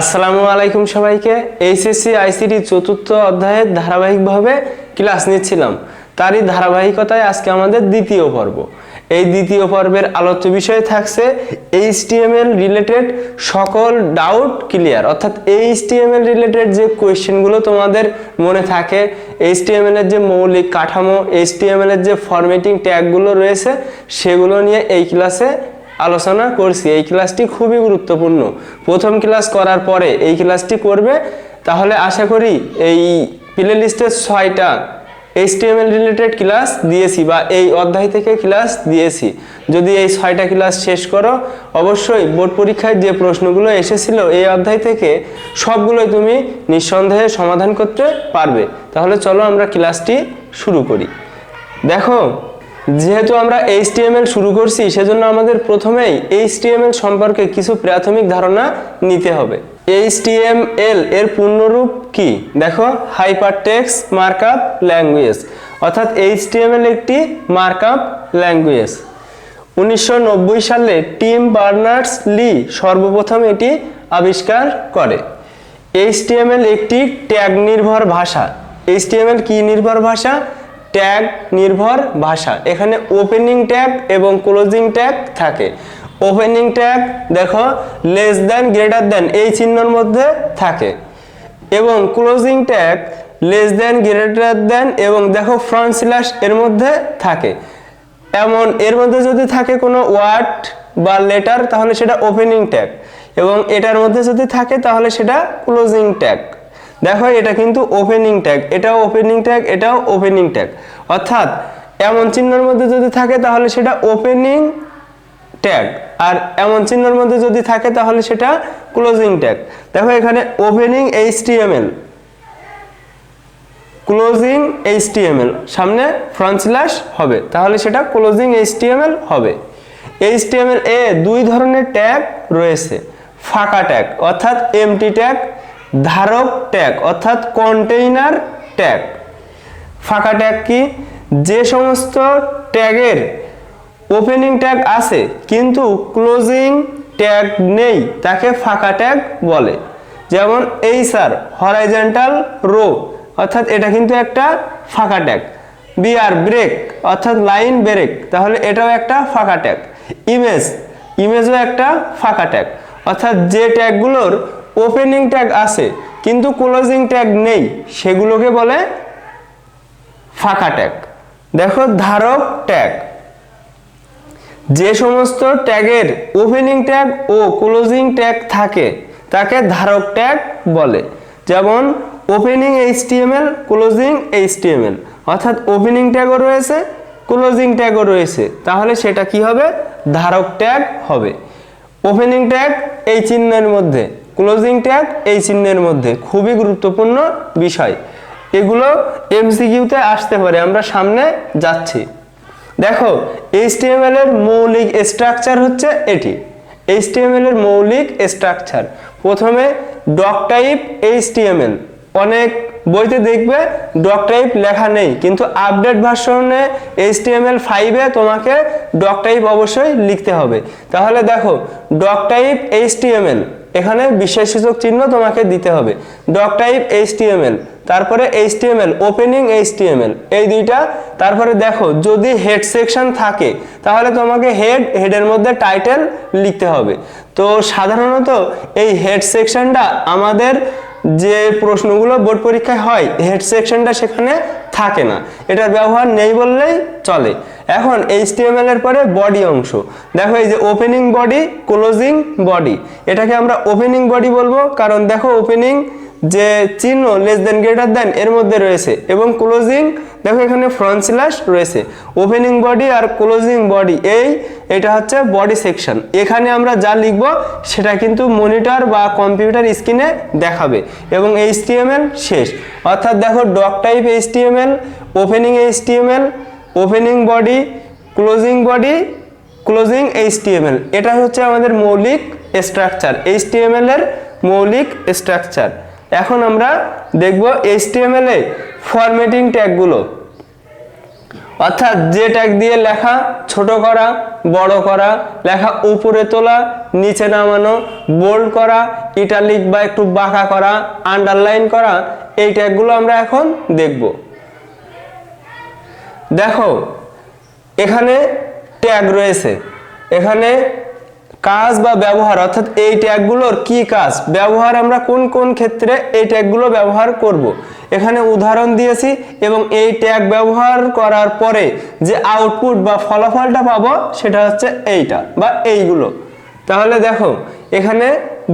আসসালামু আলাইকুম সবাইকে। এইচএসসি আইসিটি চতুর্থ অধ্যায়ের ধারাবাহিকভাবে ক্লাস নিচ্ছিলাম। তারই ধারাবাহিকতায় আজকে আমাদের দ্বিতীয় পর্ব। এই দ্বিতীয় পর্বের আলোচ্য বিষয় থাকছে এইচটিএমএল রিলেটেড সকল ডাউট ক্লিয়ার। অর্থাৎ এইচটিএমএল রিলেটেড যে কোয়েশ্চেনগুলো তোমাদের মনে থাকে, এইচটিএমএল এর যে মৌলিক কাঠামো, এইচটিএমএল এর যে ফরম্যাটিং ট্যাগগুলো রয়েছে, সেগুলো নিয়ে এই ক্লাসে আলোচনা করছি, এই ক্লাসটি খুবই গুরুত্বপূর্ণ। প্রথম ক্লাস করার পরে এই ক্লাসটি করবে, তাহলে আশা করি এই প্লে লিস্টের ছয়টা এইচটিএমএল রিলেটেড ক্লাস দিয়েছি বা এই অধ্যায় থেকে ক্লাস দিয়েছি। যদি এই ছয়টা ক্লাস শেষ করো, অবশ্যই বোর্ড পরীক্ষায় যে প্রশ্নগুলো এসেছিল এই অধ্যায় থেকে সবগুলোই তুমি নিঃসন্দেহে সমাধান করতে পারবে। তাহলে চলো আমরা ক্লাসটি শুরু করি। দেখো যেহেতু আমরা এইচটিএমএল শুরু করছি, সেজন্য আমাদের প্রথমেই এইচটিএমএল সম্পর্কে কিছু প্রাথমিক ধারণা নিতে হবে। এইচটিএমএল এর পূর্ণরূপ কি? দেখো হাইপার হাইপারটেক্স মার্কআপ ল্যাঙ্গুয়েজ অর্থাৎ এইচটিএমএল একটি মার্কআপ ল্যাঙ্গুয়েজ উনিশশো নব্বই সালে টিম বার্নার্স লি সর্বপ্রথম এটি আবিষ্কার করে। এইচটিএমএল একটি ট্যাগ নির্ভর ভাষা। এইচটিএমএল কি নির্ভর ভাষা? ট্যাগ নির্ভর ভাষা। এখানে ওপেনিং ট্যাগ এবং ক্লোজিং ট্যাগ থাকে। ওপেনিং ট্যাগ দেখো লেস দ্যান গ্রেটার দ্যান এই চিহ্নর মধ্যে থাকে। এবং closing tag less than greater than এবং দেখো ফ্রন্ট স্ল্যাশ এর মধ্যে থাকে। এমন, এর মধ্যে যদি থাকে কোনো ওয়ার্ড বা লেটার তাহলে সেটা ওপেনিং ট্যাগ এবং এটার মধ্যে যদি থাকে, তাহলে সেটা ক্লোজিং ট্যাগ দেখো এটা কিন্তু ওপেনিং ট্যাগ এটাও ওপেনিং ট্যাগ এটাও ওপেনিং ট্যাগ অর্থাৎ এমন চিহ্নের মধ্যে যদি থাকে, তাহলে সেটা ওপেনিং ট্যাগ আর এমন চিহ্নের মধ্যে যদি থাকে, তাহলে সেটা ক্লোজিং ট্যাগ দেখো এখানে ওপেনিং এইচটিএমএল ক্লোজিং এইচটিএমএল সামনে ফ্রন্ট স্ল্যাশ হবে, তাহলে সেটা ক্লোজিং এইচটিএমএল হবে। এইচটিএমএল এ দুই ধরনের ট্যাগ রয়েছে, ফাঁকা ট্যাগ অর্থাৎ এমটি ট্যাগ ধারক ট্যাগ, অর্থাৎ কন্টেইনার ট্যাগ ফাঁকা ট্যাগ কি? যে সমস্ত ট্যাগের ওপেনিং ট্যাগ আছে, কিন্তু ক্লোজিং ট্যাগ নেই, তাকে ফাঁকা ট্যাগ বলে। যেমন এই স্যার হরাইজেন্টাল রো অর্থাৎ এটা কিন্তু একটা ফাঁকা ট্যাগ বিআর ব্রেক অর্থাৎ লাইন ব্রেক তাহলে এটাও একটা ফাঁকা ট্যাগ ইমেজ ইমেজও একটা ফাঁকা ট্যাগ অর্থাৎ যে ট্যাগগুলোর ওপেনিং ট্যাগ আছে, কিন্তু ক্লোজিং ট্যাগ নেই, সেগুলোকে বলে ফাঁকা ট্যাগ দেখো, ধারক ট্যাগ যে সমস্ত ট্যাগের ওপেনিং ট্যাগ ও ক্লোজিং ট্যাগ থাকে, তাকে ধারক ট্যাগ বলে। যেমন ওপেনিং এইচটিএমএল ক্লোজিং এইচটিএমএল অর্থাৎ ওপেনিং ট্যাগও রয়েছে ক্লোজিং ট্যাগও রয়েছে। তাহলে সেটা কি হবে? ধারক ট্যাগ হবে। ওপেনিং ট্যাগ এই চিহ্নের মধ্যে। ক্লোজিং ট্যাগ এই চিহ্নের মধ্যে, খুবই গুরুত্বপূর্ণ বিষয়। এগুলো এমসিকিউতে আসতে পারে, আমরা সামনে যাচ্ছি। দেখো এইচটিএমএল এর মৌলিক স্ট্রাকচার হচ্ছে এটি। এইচটিএমএল এর মৌলিক স্ট্রাকচার প্রথমে ডক টাইপ এইচটিএমএল অনেক বইতে দেখবে ডক টাইপ লেখা নেই, কিন্তু আপডেট ভার্সনে এইচটিএমএল ফাইভে তোমাকে ডক টাইপ অবশ্যই লিখতে হবে। তাহলে দেখো ডক টাইপ এইচটিএমএল এখানে বিশ্বাসসূচক চিহ্ন তোমাকে দিতে হবে। ডক টাইপ এইচটিএমএল তারপরে এইচটিএমএল ওপেনিং এইচটিএমএল এই দুইটা। তারপরে দেখো, যদি হেড সেকশন থাকে, তাহলে তোমাকে হেড, হেডের মধ্যে টাইটেল লিখতে হবে। তো সাধারণত এই হেড সেকশনটা আমাদের যে প্রশ্নগুলো বোর্ড পরীক্ষায় হয় হেড সেকশনটা সেখানে থাকে না। এটার ব্যবহার নেই বললেই চলে। এখন এইচটিএমএল এর পরে বডি অংশ। দেখো এই যে ওপেনিং বডি ক্লোজিং বডি এটাকে আমরা ওপেনিং বডি বলব, কারণ দেখো ওপেনিং যে চিহ্ন লেস দেন গ্রেটার দেন এর মধ্যে রয়েছে এবং ক্লোজিং দেখো এখানে ফ্রন্ট স্ল্যাশ রয়েছে। ওপেনিং বডি আর ক্লোজিং বডি এই এটা হচ্ছে বডি সেকশন এখানে আমরা যা লিখব, সেটা কিন্তু মনিটর বা কম্পিউটার স্ক্রিনে দেখাবে। এবং এইচটিএমএল শেষ। অর্থাৎ দেখো doctype HTML opening HTML opening body closing body closing HTML এটা হচ্ছে আমাদের মৌলিক স্ট্রাকচার এইচটিএমএল এর মৌলিক স্ট্রাকচার এখন আমরা দেখব এইচটিএমএল এ ফরম্যাটিং ট্যাগগুলো অর্থাৎ যে ট্যাগ দিয়ে লেখা ছোট করা, বড় করা, লেখা উপরে তোলা, নিচে নামানো বোল্ড করা ইটালিক বা একটু বাঁকা করা আন্ডারলাইন করা, এই ট্যাগগুলো আমরা এখন দেখব। দেখো, এখানে ট্যাগ রয়েছে। এখানে কাজ বা ব্যবহার, অর্থাৎ এই ট্যাগগুলোর কি কাজ? ব্যবহার আমরা কোন কোন ক্ষেত্রে এই ট্যাগগুলো ব্যবহার করব। এখানে উদাহরণ দিয়েছি এবং এই ট্যাগ ব্যবহার করার পরে যে আউটপুট বা ফলাফলটা পাবো সেটা হচ্ছে এইটা বা এইগুলো। তাহলে দেখো, এখানে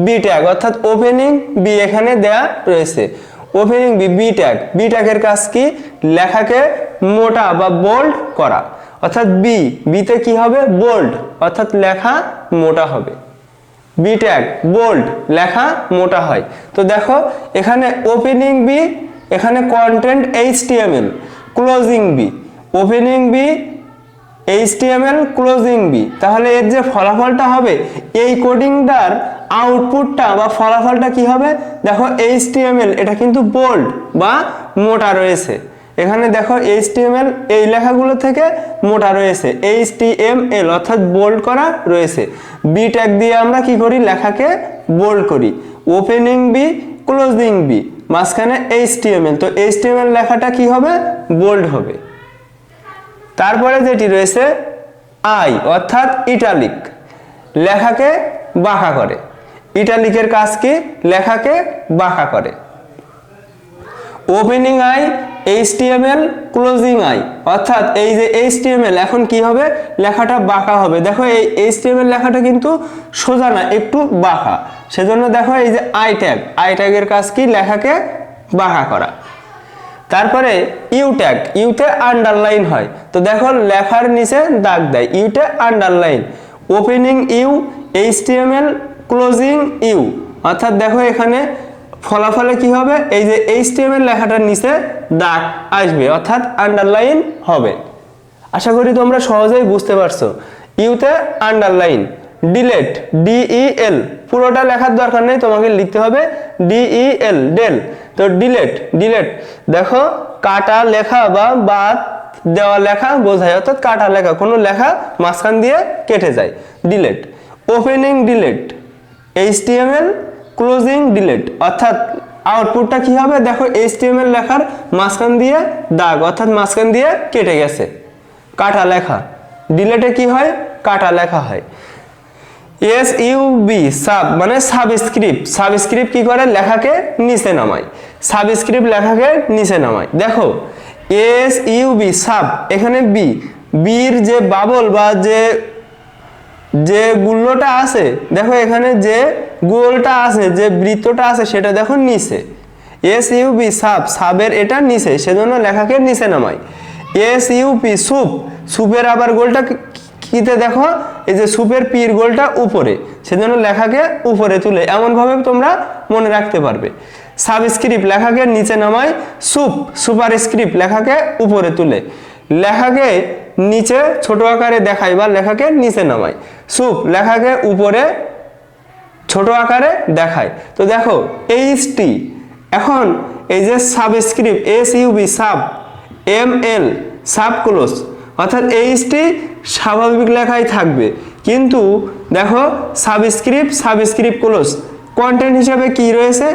বি ট্যাগ অর্থাৎ ওপেনিং বি এখানে দেয়া রয়েছে। Opening B B tag B ট্যাগের কাজ কি? লেখাকে মোটা বা বোল্ড করা। অর্থাৎ বি বিতে কি হবে? বোল্ড অর্থাৎ লেখা মোটা হবে। বি ট্যাগ বোল্ড লেখা মোটা হয়। তো দেখো, এখানে ওপেনিং বি এখানে content HTML closing B opening B HTML closing B তাহলে এর যে ফলাফলটা হবে, এই কোডিংটার আউটপুটটা বা ফলাফলটা কি হবে? দেখো এইচটিএমএল এটা কিন্তু বোল্ড বা মোটা রয়েছে। এখানে দেখো এইচটিএমএল এই লেখাগুলো থেকে মোটা রয়েছে এইচটিএমএল অর্থাৎ বোল্ড করা রয়েছে। বি ট্যাগ দিয়ে আমরা কি করি? লেখাকে বোল্ড করি। ওপেনিং বি ক্লোজিং বি মাঝখানে এইচটিএমএল তো এইচটিএমএল লেখাটা কি হবে? বোল্ড হবে। তারপরে যেটি রয়েছে আই অর্থাৎ ইটালিক লেখাকে বাঁকা করে। ইটালিকের কাজ কি? লেখাকে বাঁকা করে। Opening I HTML closing I অর্থাৎ এই যে এইচটিএমএল এখন কি হবে? লেখাটা বাঁকা হবে। দেখো এই এইচটিএমএল লেখাটা কিন্তু সোজা না, একটু বাঁকা। সেজন্য দেখো এই যে আই ট্যাগ আই ট্যাগের কাজ কি? লেখাকে বাঁকা করা। তারপরে ইউ ট্যাগ ইউতে আন্ডারলাইন হয়। তো দেখো লেখার নিচে দাগ দেয়। ইউতে underline opening U HTML closing U অর্থাৎ দেখো এখানে ফলাফলে কি হবে? এই যে এইচটিএমএল লেখাটার নিচে দাগ আসবে, অর্থাৎ আন্ডারলাইন হবে। আশা করি তোমরা সহজেই বুঝতে পারছ। ইউতে আন্ডারলাইন ডিলেট ডিইএল পুরোটা লেখার দরকার নেই, তোমাকে লিখতে হবে ডিইএল ডেল তো ডিলেট ডিলেট দেখো, কাটা লেখা বা বাদ দেওয়া লেখা বোঝায়, অর্থাৎ কাটা লেখা, কোনো লেখা মাঝখান দিয়ে কেটে যায় delete opening delete HTML closing delete অর্থাৎ আউটপুটটা কি হবে? দেখো এইচটিএমএল লেখার মাঝখান দিয়ে দাগ, অর্থাৎ মাঝখান দিয়ে কেটে গেছে। কাটা লেখা। ডিলেটে কি হয়? কাটা লেখা হয়। এস ইউ বি সাব মানে সাবস্ক্রিপ্ট সাবস্ক্রিপ্ট কি করে? লেখাকে নিচে নামায়। সাবস্ক্রিপ্ট লেখাকে নিচে নামায়। দেখো এস ইউ বি সাব এখানে বি বির যে বাবল বা যে যে গুল্লোটা আছে, দেখো এখানে যে গোলটা আছে, যে বৃত্তটা আছে সেটা দেখো নিচে। এস ইউপি সাব, সাবের এটা নিচে, সেজন্য লেখাকে নিচে নামাই। এস ইউপি সুপ, সুপের আবার গোলটা কিতে দেখো? এই যে সুপের পীর গোলটা উপরে, সেজন্য লেখাকে উপরে তুলে, এমনভাবে তোমরা মনে রাখতে পারবে। সাবস্ক্রিপ্ট লেখাকে নিচে নামায় সুপ, সুপার স্ক্রিপ্ট লেখাকে উপরে তুলে। লেখাকে নিচে ছোট আকারে দেখায় বা লেখাকে নিচে নামায় সুপ, লেখাকে উপরে ছোট আকারে দেখায়। তো দেখো এইচ টি এখন এই যে subscript S U B sub M L sub close অর্থাৎ এইচ টি স্বাভাবিক লেখাই থাকবে। কিন্তু দেখো সাবস্ক্রিপ্ট সাবস্ক্রিপ্ট ক্লোজ কন্টেন্ট হিসাবে কি রয়েছে?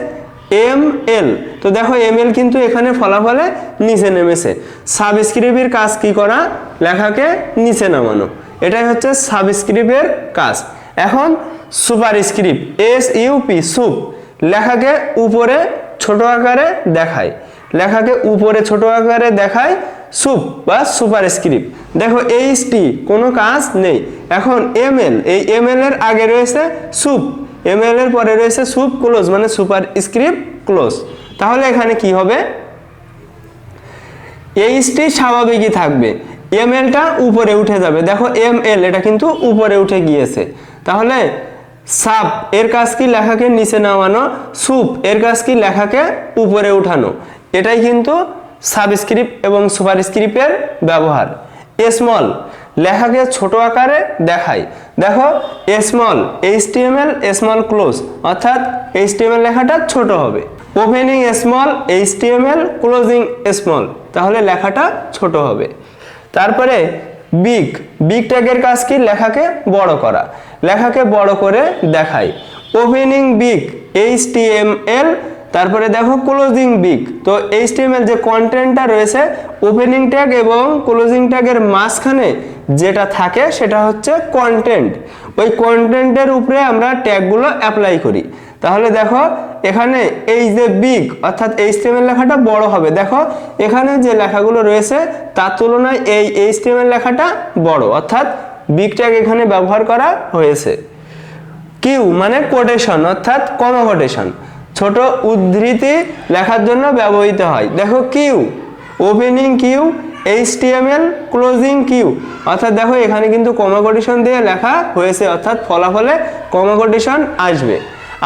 এম এল তো দেখো এম এল কিন্তু এখানে ফলাফলে নিচে নেমেছে। সাবস্ক্রিপ্টের কাজ কি করা? লেখাকে নিচে নামানো। এটাই হচ্ছে সাবস্ক্রিপ্টের কাজ। এখন superscript S U P sup, লেখাকে উপরে ছোট আকারে দেখায়। লেখাকে উপরে ছোট আকারে দেখায় সুপ বা সুপার স্ক্রিপ্ট। দেখো এইচ টি কোনো কাজ নেই। এখন এম এল এই এম এল এর আগে রয়েছে সুপ। এম এল এর পরে রয়েছে সুপ ক্লোজ মানে সুপার স্ক্রিপ্ট ক্লোজ। তাহলে এখানে কি হবে? এইচটি স্বাভাবিকই থাকবে। এম এলটা উপরে উঠে যাবে। দেখো এম এল এটা কিন্তু উপরে উঠে গিয়েছে। তাহলে সাপ এর কাজ কি? লেখাকে নিচে নামানো। সুপ, এর কাজ কি? লেখাকে উপরে উঠানো। এটাই কিন্তু সাবস্ক্রিপ্ট এবং সুপারস্ক্রিপ্টের ব্যবহার। স্মল, লেখাকে ছোট আকারে দেখায় দেখো স্মল, এইচটিএমএল স্মল ক্লোজ, অর্থাৎ এইচটিএমএল লেখাটা ছোট হবে। Opening small, HTML, closing small, তাহলে লেখাটা ছোট হবে। তারপরে বিগ বিগ ট্যাগের কাজ কি? লেখাকে বড় করা। লেখাকে বড় করে দেখাই। ওপেনিং বিগ, এইচ তারপরে দেখো ক্লোজিং বিগ। তো এইচ যে কন্টেন্টটা রয়েছে ওপেনিং ট্যাগ এবং ক্লোজিং ট্যাগের মাঝখানে যেটা থাকে, সেটা হচ্ছে কন্টেন্ট ওই কন্টেন্টের উপরে আমরা ট্যাগগুলো অ্যাপ্লাই করি। তাহলে দেখো, এখানে এই যে বিগ, অর্থাৎ এইচটিএমএল লেখাটা বড় হবে। দেখো, এখানে যে লেখাগুলো রয়েছে, তার তুলনায় এই এইচটিএমএল লেখাটা বড়। অর্থাৎ বিগ ট্যাগ এখানে ব্যবহার করা হয়েছে। কিউ মানে কোটেশন, অর্থাৎ কমা কোটেশন ছোট উদ্ধৃতি লেখার জন্য ব্যবহৃত হয়। দেখো Q, opening Q, HTML, closing Q. অর্থাৎ দেখো এখানে কিন্তু কমা কোটেশন দিয়ে লেখা হয়েছে, অর্থাৎ ফলাফলে কমা কোটেশন আসবে।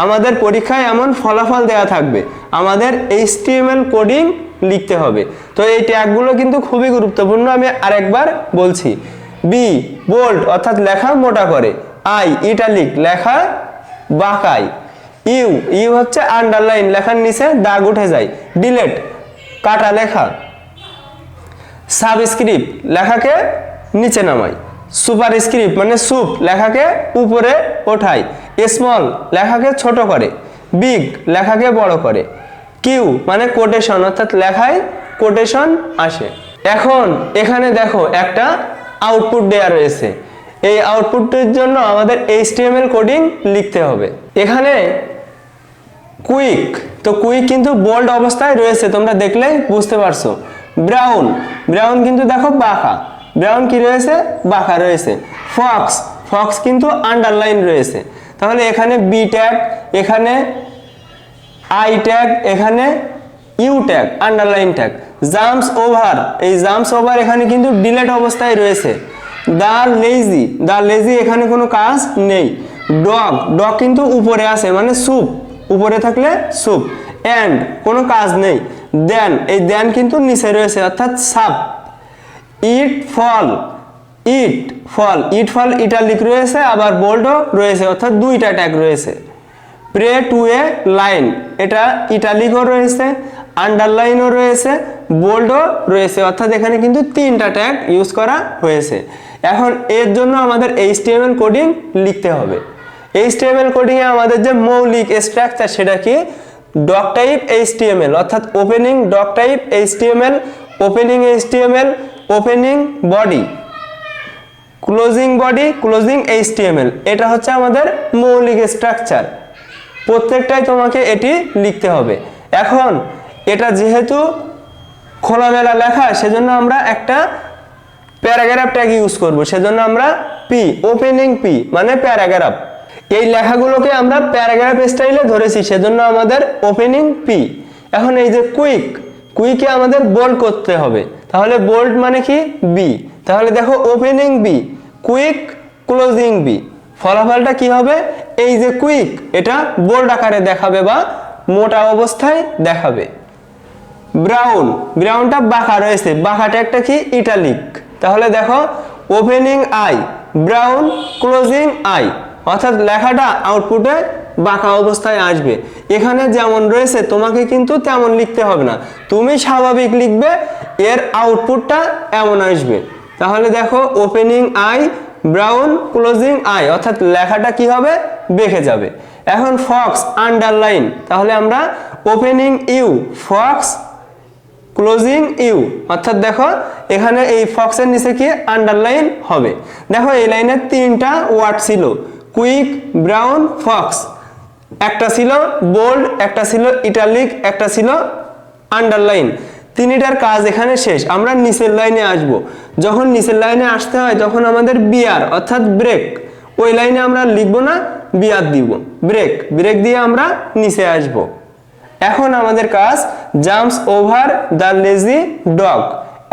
আমাদের পরীক্ষায় এমন ফলাফল দেওয়া থাকবে। আমাদের এইচটিএমএল কোডিং লিখতে হবে। তো এই ট্যাগগুলো কিন্তু খুবই গুরুত্বপূর্ণ, আমি আরেকবার বলছি। বি বোল্ড অর্থাৎ লেখা মোটা করে। আই ইটালিক লেখা বাঁকায়। ইউ ইউ হচ্ছে আন্ডারলাইন লেখার নিচে দাগ উঠে যায়। ডিলেট কাটা লেখা। সাবস্ক্রিপ্ট লেখাকে নিচে নামাই সুপার স্ক্রিপ্ট মানে সুপ লেখাকে উপরে ওঠাই স্মল লেখাকে ছোট করে। বিগ লেখাকে বড় করে। কিউ মানে কোটেশন অর্থাৎ লেখায় কোটেশন আসে। এখন, এখানে দেখো একটা আউটপুট দেয়া রয়েছে। এই আউটপুটের জন্য আমাদের এইচটিএমএল কোডিং লিখতে হবে। এখানে কুইক তো কুইক কিন্তু বোল্ড অবস্থায় রয়েছে, তোমরা দেখলেই বুঝতে পারছ। ব্রাউন ব্রাউন কিন্তু দেখো বাঁকা। ব্রাউন কি রয়েছে? বাঁকা রয়েছে। ফক্স ফক্স কিন্তু আন্ডারলাইন রয়েছে। তাহলে এখানে বি ট্যাগ এখানে আই ট্যাগ এখানে U tag underline tag jumps over এই জাম্পস ওভার এখানে কিন্তু ডিলেট অবস্থায় রয়েছে। দা লেজি দা লেজি এখানে কোনো কাজ নেই। ডগ ডগ কিন্তু উপরে আছে মানে স্যুপ উপরে থাকলে স্যুপ অ্যান্ড কোনো কাজ নেই। দেন এই দেন কিন্তু নিচে রয়েছে, অর্থাৎ সাপ ইট ফল ইট ফল ইট ফল ইটালিক রয়েছে, আবার বোল্ডও রয়েছে, অর্থাৎ দুইটা ট্যাগ রয়েছে। প্রে টু এ লাইন এটা ইটালিকও রয়েছে আন্ডারলাইনও রয়েছে বোল্ডও রয়েছে। অর্থাৎ এখানে কিন্তু তিনটা ট্যাগ ইউজ করা হয়েছে। এখন এর জন্য আমাদের এইচটিএমএল কোডিং লিখতে হবে। এইচটিএমএল কোডিংয়ে আমাদের যে মৌলিক স্ট্রাকচার সেটা কি? ডক টাইপ এইচটিএমএল অর্থাৎ opening doc type HTML opening HTML opening body closing body closing HTML এটা হচ্ছে আমাদের মৌলিক স্ট্রাকচার প্রত্যেকটাই তোমাকে এটি লিখতে হবে। এখন এটা যেহেতু খোলামেলা লেখা, সেজন্য আমরা একটা প্যারাগ্রাফ ট্যাগ ইউজ করব। সেজন্য আমরা পি ওপেনিং পি মানে প্যারাগ্রাফ। এই লেখাগুলোকে আমরা প্যারাগ্রাফ স্টাইলে ধরেছি, সেজন্য আমাদের ওপেনিং পি এখন এই যে কুইক কুইকে আমাদের বোল্ড করতে হবে। তাহলে বোল্ড মানে কি? বি তাহলে দেখো opening B quick closing B ফলাফলটা কি হবে? এই যে কুইক এটা বোল্ড আকারে দেখাবে বা মোটা অবস্থায় দেখাবে। ব্রাউন ব্রাউনটা বাঁকা রয়েছে। বাঁকাটা একটা কি? ইটালিক তাহলে দেখো opening I brown closing I অর্থাৎ লেখাটা আউটপুটে বাঁকা অবস্থায় আসবে। এখানে যেমন রয়েছে, তোমাকে কিন্তু তেমন লিখতে হবে না। তুমি স্বাভাবিক লিখবে, এর আউটপুটটা এমন আসবে। তাহলে দেখো opening I brown closing I অর্থাৎ লেখাটা কি হবে? বেঁকে যাবে। এখন ফক্স আন্ডারলাইন তাহলে আমরা opening U fox closing U অর্থাৎ দেখো, এখানে এই ফক্সের নিচে কি আন্ডারলাইন হবে। দেখো, এই লাইনে তিনটা ওয়ার্ড ছিল কুইক ব্রাউন ফক্স একটা ছিল বোল্ড একটা ছিল ইটালিক একটা ছিল আন্ডারলাইন তিনটার কাজ এখানে শেষ। আমরা নিচের লাইনে আসব। যখন নিচের লাইনে আসতে হয়, তখন আমাদের বিয়ার অর্থাৎ ব্রেক ওই লাইনে আমরা লিখব না বিয়ার দিব। ব্রেক ব্রেক দিয়ে আমরা নিচে আসব। এখন আমাদের কাজ jumps over the lazy dog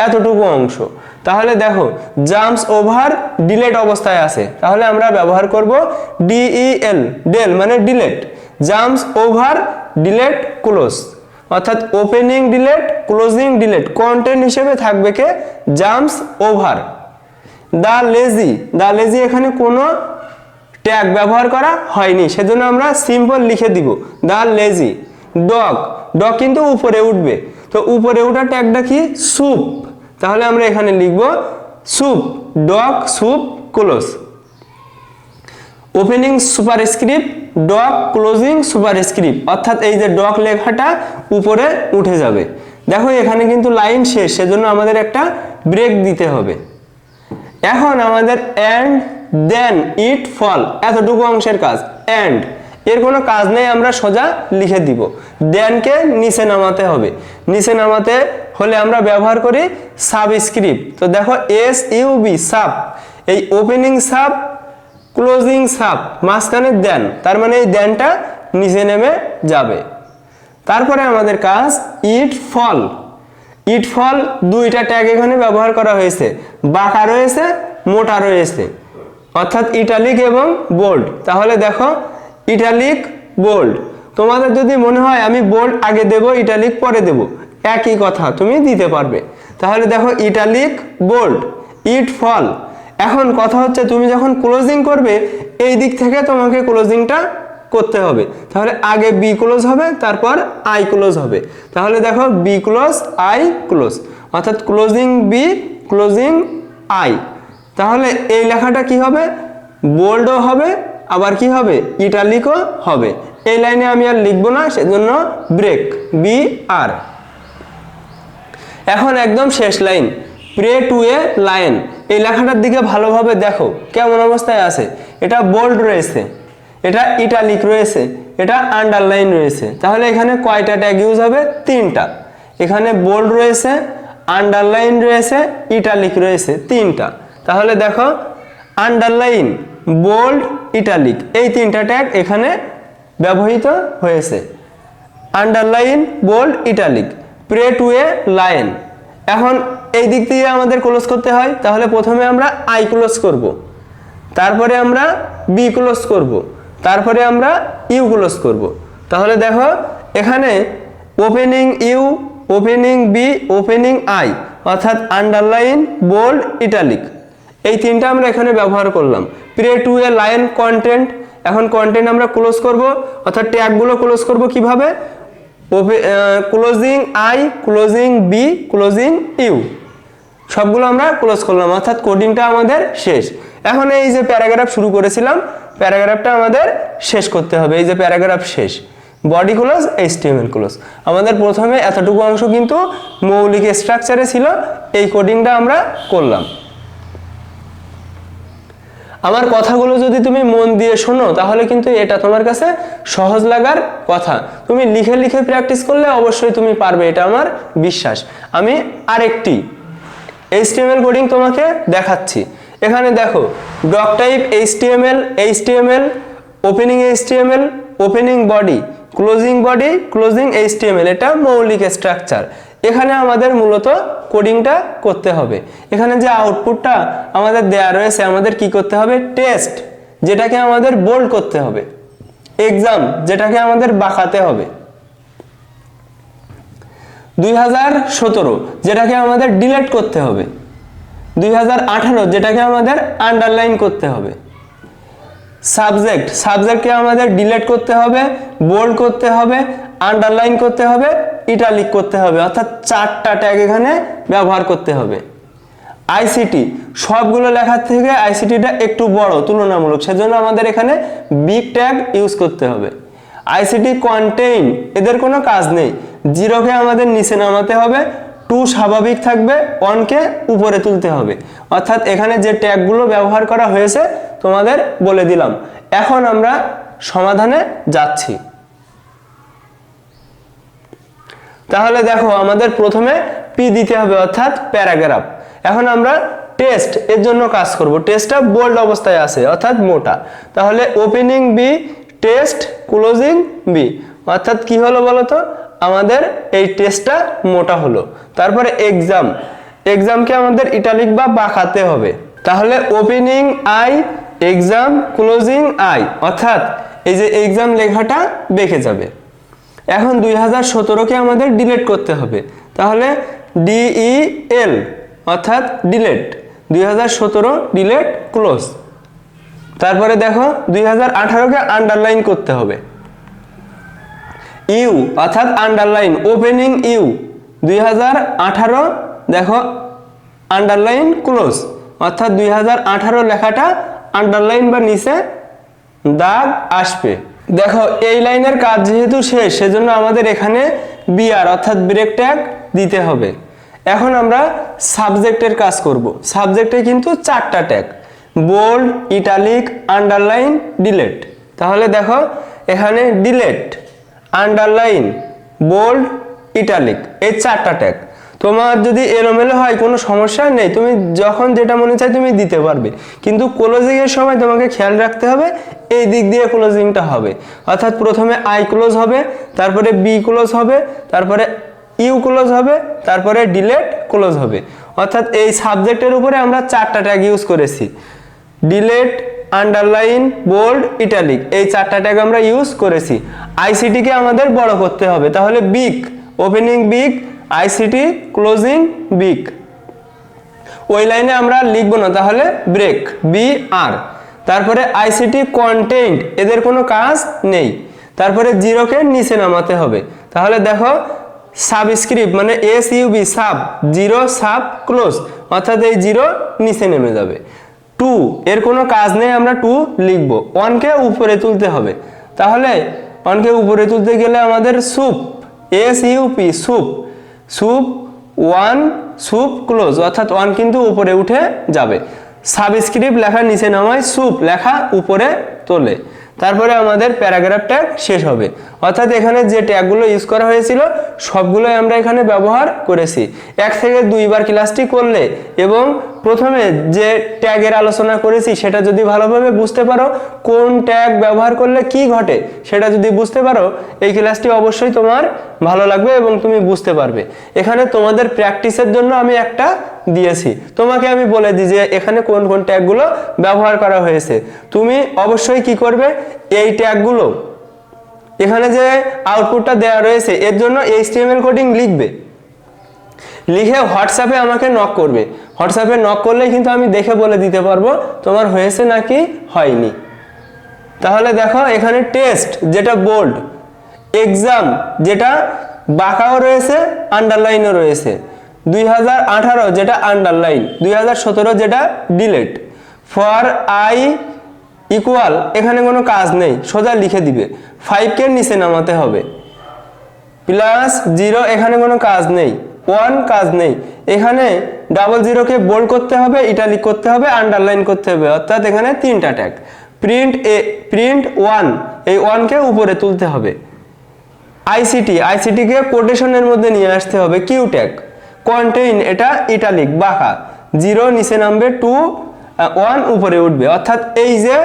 এতটুকু অংশ। তাহলে দেখো জাম্পস ওভার ডিলেট অবস্থায় আছে। তাহলে আমরা ব্যবহার করব ডিইএল ডেল মানে delete jumps over delete close অর্থাৎ opening delete closing delete content হিসেবে থাকবে কে? Jumps over the lazy the lazy এখানে কোনো ট্যাগ ব্যবহার করা হয়নি। সেজন্য আমরা সিম্পল লিখে দিব দ্য লেজি ডগ ডগ কিন্তু উপরে উঠবে। তো উপরে ওঠা ট্যাগটা কি? স্যুপ তাহলে আমরা এখানে লিখব sup dog sup, close. Opening superscript dog, closing superscript অর্থাৎ এই যে ডক লেখাটা উপরে উঠে যাবে। দেখো, এখানে কিন্তু লাইন শেষ, সেজন্য আমাদের একটা ব্রেক দিতে হবে। এখন আমাদের অ্যান্ড দেন ইট ফল এতটুকু অংশের কাজ। অ্যান্ড এর কোনো কাজ নেই, আমরা সোজা লিখে দিব। দেনকে নিচে নামাতে হবে। নিচে নামাতে হলে আমরা ব্যবহার করি সাবস্ক্রিপ্ট তো দেখো এস ইউ বি সাব এই ওপেনিং সাব ক্লোজিং সাব মাঝখানে দেন। তার মানে এই দেনটা নিচে নেমে যাবে। তারপরে আমাদের কাজ ইট ফল ইট ফল দুইটা ট্যাগ এখানে ব্যবহার করা হয়েছে। বাঁকা রয়েছে, মোটা রয়েছে। অর্থাৎ ইটালিক এবং বোল্ড তাহলে দেখো ইটালিক বোল্ড। তোমাদের যদি মনে হয় আমি বোল্ড আগে দেব, ইটালিক পরে দেব, একই কথা, তুমি দিতে পারবে। তাহলে দেখো, ইটালিক বোল্ড, ইট ফল। এখন কথা হচ্ছে, তুমি যখন ক্লোজিং করবে, এই দিক থেকে তোমাকে ক্লোজিংটা করতে হবে। তাহলে আগে বি ক্লোজ হবে, তারপর আই ক্লোজ হবে। তাহলে দেখো, বি ক্লোজ, আই ক্লোজ। অর্থাৎ ক্লোজিং বি, ক্লোজিং আই। তাহলে এই লেখাটা কি হবে? বোল্ডও হবে আবার কি হবে? ইটালিকও হবে। এই লাইনে আমি আর লিখব না, সেজন্য ব্রেক বি আর এখন একদম শেষ line pray to a line এই লেখাটার দিকে ভালোভাবে দেখো, কেমন অবস্থায় আছে। এটা বোল্ড রয়েছে, এটা ইটালিক রয়েছে, এটা আন্ডারলাইন রয়েছে। তাহলে এখানে কয়টা ট্যাগ ইউজ হবে? তিনটা। এখানে বোল্ড রয়েছে আন্ডারলাইন রয়েছে ইটালিক রয়েছে, তিনটা। তাহলে দেখো আন্ডারলাইন বোল্ড ইটালিক এই তিনটা ট্যাগ এখানে ব্যবহৃত হয়েছে। Underline bold italic pray to a line এখন এই দিক দিয়ে আমাদের ক্লোজ করতে হয়, তাহলে প্রথমে আমরা আই ক্লোজ করব। তারপরে আমরা বি ক্লোজ করব। তারপরে আমরা ইউ ক্লোজ করব। তাহলে দেখো, এখানে opening U opening B opening I অর্থাৎ আন্ডারলাইন বোল্ড ইটালিক এই তিনটা আমরা এখানে ব্যবহার করলাম। Pray to a line content এখন কন্টেন্ট আমরা ক্লোজ করব, অর্থাৎ ট্যাগগুলো ক্লোজ করব কীভাবে? Closing I closing B closing U সবগুলো আমরা ক্লোজ করলাম, অর্থাৎ কোডিংটা আমাদের শেষ। এখন এই যে প্যারাগ্রাফ শুরু করেছিলাম প্যারাগ্রাফটা আমাদের শেষ করতে হবে, এই যে প্যারাগ্রাফ শেষ। বডি ক্লোজ এইচটিএমএল ক্লোজ আমাদের প্রথমে এতটুকু অংশ কিন্তু মৌলিক স্ট্রাকচারে ছিল, এই কোডিংটা আমরা করলাম। আমার কথাগুলো যদি তুমি মন দিয়ে শোনো, তাহলে কিন্তু এটা তোমার কাছে সহজ লাগার কথা। তুমি লিখে লিখে প্র্যাকটিস করলে অবশ্যই তুমি পারবে, এটা আমার বিশ্বাস। আমি আরেকটি এইচটিএমএল কোডিং তোমাকে দেখাচ্ছি। এখানে দেখো doc type HTML HTML opening HTML opening body closing body closing HTML এটা মৌলিক স্ট্রাকচার এখানে আমাদের মূলত কোডিংটা করতে হবে। এখানে যে আউটপুটটা আমাদের দেয়া রয়েছে, আমাদের কি করতে হবে? টেস্ট যেটাকে আমাদের বোল্ড করতে হবে। এক্সাম যেটাকে আমাদের বাঁকাতে হবে। দুই হাজার সতেরো, যেটাকে আমাদের ডিলেট করতে হবে। দুই হাজার আঠারো, যেটাকে আমাদের আন্ডারলাইন করতে হবে। সাবজেক্ট সাবজেক্টকে আমাদের ডিলেট করতে হবে বোল্ড করতে হবে আন্ডারলাইন করতে হবে ইটালিক করতে হবে, অর্থাৎ চারটা ট্যাগ এখানে ব্যবহার করতে হবে। আইসিটি সবগুলো লেখার থেকে আইসিটিটা একটু বড়, তুলনামূলক, সেজন্য আমাদের এখানে বিগ ট্যাগ ইউজ করতে হবে। আইসিটি কন্টেইন এদের কোনো কাজ নেই। জিরোকে আমাদের নিচে নামাতে হবে টু স্বাভাবিক থাকবে ওয়ানকে উপরে তুলতে হবে। অর্থাৎ এখানে যে ট্যাগগুলো ব্যবহার করা হয়েছে, তোমাদের বলে দিলাম। এখন আমরা সমাধানে যাচ্ছি। তাহলে দেখো আমাদের প্রথমে পি দিতে হবে অর্থাৎ প্যারাগ্রাফ। এখন আমরা টেস্ট, এর জন্য কাজ করব। টেস্টটা বোল্ড অবস্থায় আছে, অর্থাৎ মোটা। তাহলে opening B test closing B অর্থাৎ কি হলো বলো তো আমাদের এই টেস্টটা মোটা হলো। তারপরে এক্সাম এক্সামকে আমাদের ইটালিক বা বাঁকাতে হবে। তাহলে opening I exam closing I অর্থাৎ এই যে এক্সাম লেখাটা বেঁকে যাবে। এখন দুই হাজার সতেরোকে আমাদের ডিলেট করতে হবে। তাহলে ডিই এল অর্থাৎ ডিলেট দুই হাজার সতেরো ডিলেট ক্লোজ তারপরে দেখো, দুই হাজার আঠারোকে আন্ডারলাইন করতে হবে। ইউ অর্থাৎ আন্ডারলাইন ওপেনিং ইউ দুই হাজার আঠারো, দেখো আন্ডারলাইন ক্লোজ অর্থাৎ দুই হাজার আঠারো লেখাটা আন্ডারলাইন বা নিচে দাগ আসবে। দেখো, এই লাইনের কাজ যেহেতু শেষ, সেজন্য আমাদের এখানে বিআর অর্থাৎ ব্রেক ট্যাগ দিতে হবে। এখন আমরা সাবজেক্টের কাজ করব। সাবজেক্টে কিন্তু চারটা tag bold italic underline delete তাহলে দেখো, এখানে ডিলেট আন্ডারলাইন বোল্ড ইটালিক এই চারটা ট্যাগ তোমার যদি এলোমেলো হয়, কোনো সমস্যা নেই। তুমি যখন যেটা মনে চায় তুমি দিতে পারবে। কিন্তু ক্লোজিং এর সময় তোমাকে খেয়াল রাখতে হবে, এই দিক দিয়ে ক্লোজিংটা হবে। অর্থাৎ প্রথমে আই ক্লোজ হবে, তারপরে বি ক্লোজ হবে, তারপরে ইউ ক্লোজ হবে, তারপরে ডিলেট ক্লোজ হবে। অর্থাৎ এই সাবজেক্টের উপরে আমরা চারটা ট্যাগ ইউজ করেছি। ডিলেট আন্ডারলাইন বোল্ড ইটালিক এই চারটা ট্যাগ আমরা ইউজ করেছি। আইসিটিকে আমাদের বড় করতে হবে। তাহলে big opening big ICT closing big ওই লাইনে আমরা লিখব না, তাহলে ব্রেক বি আর তারপরে আইসিটি কন্টেন্ট এদের কোনো কাজ নেই। তারপরে জিরোকে নিচে নামাতে হবে। তাহলে দেখো সাবস্ক্রিপ্ট মানে S U B sub zero sub close অর্থাৎ এই জিরো নিচে নেমে যাবে। টু এর কোনো কাজ নেই, আমরা টু লিখব। ওয়ানকে উপরে তুলতে হবে। তাহলে ওয়ানকে উপরে তুলতে গেলে আমাদের sup S U P sup sup one, sup close, অর্থাৎ ওয়ান কিন্তু উপরে উঠে যাবে। সাবস্ক্রিপ্ট লেখা নিচে নামায়, সুপ লেখা উপরে তোলে। তারপরে আমাদের প্যারাগ্রাফ ট্যাগ শেষ হবে। অর্থাৎ এখানে যে ট্যাগগুলো ইউজ করা হয়েছিল, সবগুলোই আমরা এখানে ব্যবহার করেছি। এক থেকে দুইবার ক্লাসটি করলে এবং প্রথমে যে ট্যাগের আলোচনা করেছি, সেটা যদি ভালোভাবে বুঝতে পারো, কোন ট্যাগ ব্যবহার করলে কি ঘটে, সেটা যদি বুঝতে পারো, এই ক্লাসটি অবশ্যই তোমার ভালো লাগবে এবং তুমি বুঝতে পারবে। এখানে তোমাদের প্র্যাকটিসের জন্য আমি একটা দিয়েছি। তোমাকে আমি বলে দিই যে এখানে কোন কোন ট্যাগগুলো ব্যবহার করা হয়েছে। তুমি অবশ্যই কি করবে? এই ট্যাগগুলো এখানে যে আউটপুটটা দেওয়া রয়েছে, এর জন্য এইচটিএমএল কোডিং লিখবে। লিখে হোয়াটসঅ্যাপে আমাকে নক করবে। হোয়াটসঅ্যাপে নক করলেই কিন্তু আমি দেখে বলে দিতে পারব, তোমার হয়েছে নাকি হয়নি। তাহলে দেখো, এখানে টেস্ট যেটা বোল্ড এক্সাম যেটা বাঁকাও রয়েছে আন্ডারলাইনও রয়েছে। দুই হাজার আঠারো যেটা আন্ডারলাইন দুই হাজার সতেরো যেটা ডিলেট ফর আই ইকুয়াল এখানে কোনো কাজ নেই, সোজা লিখে দিবে। ফাইভকে নিচে নামাতে হবে। প্লাস জিরো এখানে কোনো কাজ নেই। ওয়ান কাজ নেই। এখানে ডাবল জিরোকে বোল্ড করতে হবে ইটালিক করতে হবে আন্ডারলাইন করতে হবে। অর্থাৎ এখানে তিনটা tag print a print one এই ওয়ানকে উপরে তুলতে হবে। আইসিটি আইসিটিকে কোটেশনের মধ্যে নিয়ে আসতে হবে কিউটেক কন্টেইন এটা ইটালিক বাঁকা। জিরো নিচে নামবে টু ওয়ান উপরে উঠবে। অর্থাৎ এই যে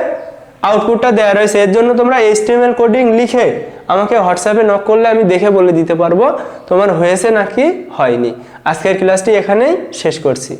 আউটপুটটা দেওয়া রয়েছে, এর জন্য তোমরা এইচটিএমএল কোডিং লিখে আমাকে হোয়াটসঅ্যাপে নক করলে আমি দেখে বলে দিতে পারব তোমার হয়েছে নাকি হয়নি। আজকের ক্লাসটি এখানেই শেষ করছি।